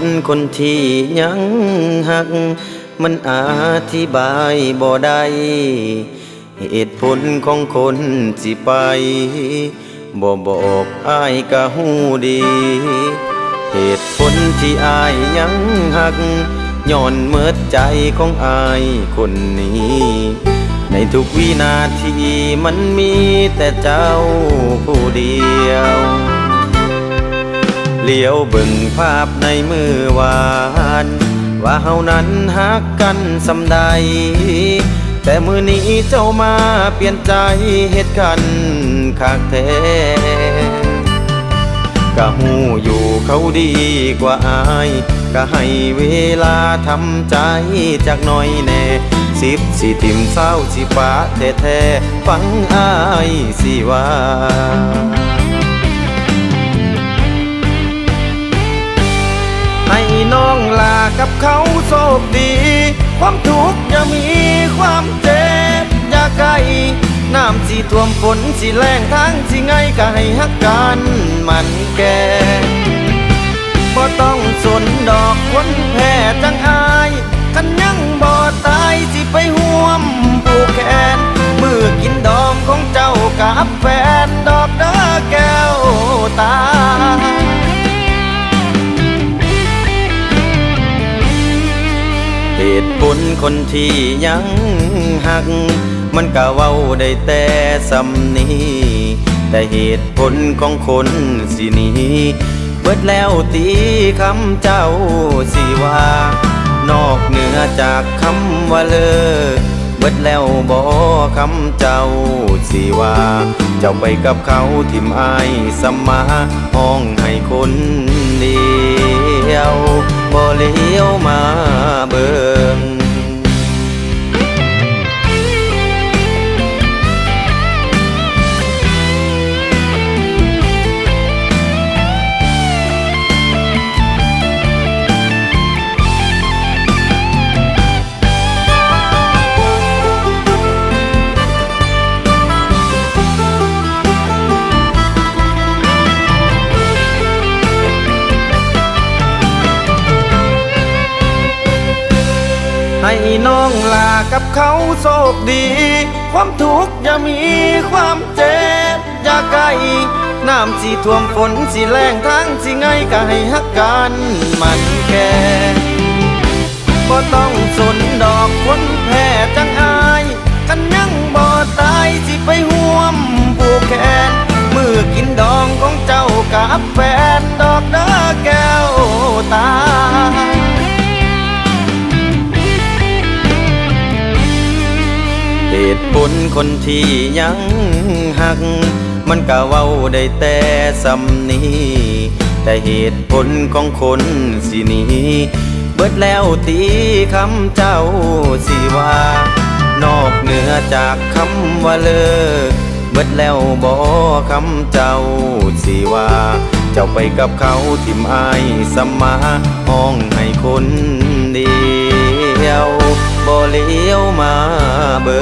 ตุผลคนที่ยังหัก มันอธิบายบ่ได้เหตุผลของคนสิไปบ่บอกอายก็หูดี เหตุผลที่อายยังหักย้อนเมิดใจของอายคนนี้ ในทุกวินาทีมันมีแต่เจ้าผู้เดียว เลียวเบิ่งภาพในมือวาน ว่าเฮานั้นฮักกันสำใด แต่มือนี้เจ้ามาเปลี่ยนใจเหตุกันคักแท้ก็หูอยู่เขาดีกว่าอายก็ให้เวลาทำใจจากหน้อยแน่สิบสิทิมเศร้าสิฟ้าแท้ๆฟังอายสิว่า โชคดี ความทุกข์อย่ามีความเจ็บอย่าไกลน้ำสีท่วมฝนสีแรงทางสีไงก็ให้ฮักกันมันแก่บ่ต้องสนดอกคนแพ้จังอาย กันยังบ่ตายสิไปห่วมผูกแขนมือกินดอมของเจ้ากับแฟนดอกเด้อแก้วตา ตุผลคนที่ยังหัก มันก็เว้าได้แต่สำนีแต่เหตุผลของคนสินี้เบิดแล้วตีคำเจ้าสิว่า นอกเหนือจากคำว่าเลิกเบิดแล้วบอคำเจ้าสิว่า เจ้าไปกับเขาทิมอายสมาห้องให้คนเดียวบ่เลี้ยวมาเบิง ให้น้องลากับเขาโชคดี ความทุกข์อย่ามีความเจ็บอย่าไกลน้ำสีท่วมฝนสีแรงทางสีไงก็ให้ฮักกันมันแก่บ่ต้องสนดอกคนแพ้จังอาย กันยังบ่ตายสิไปห่วมผูกแขนมือกินดองของเจ้ากับแฟนดอกเด้อแก้วตา ตุผลคนที่ยังหัก มันก็เว้าได้แต่สำนี้ แต่เหตุผลของคนสินี้เบิดแล้วตีคำเจ้าสิว่า นอกเหนือจากคำว่าเลิกเบิดแล้วบอคำเจ้าสิว่า เจ้าไปกับเขาทิมอายสมาห้องให้คนเดียวบ่เลี้ยวมาเบิ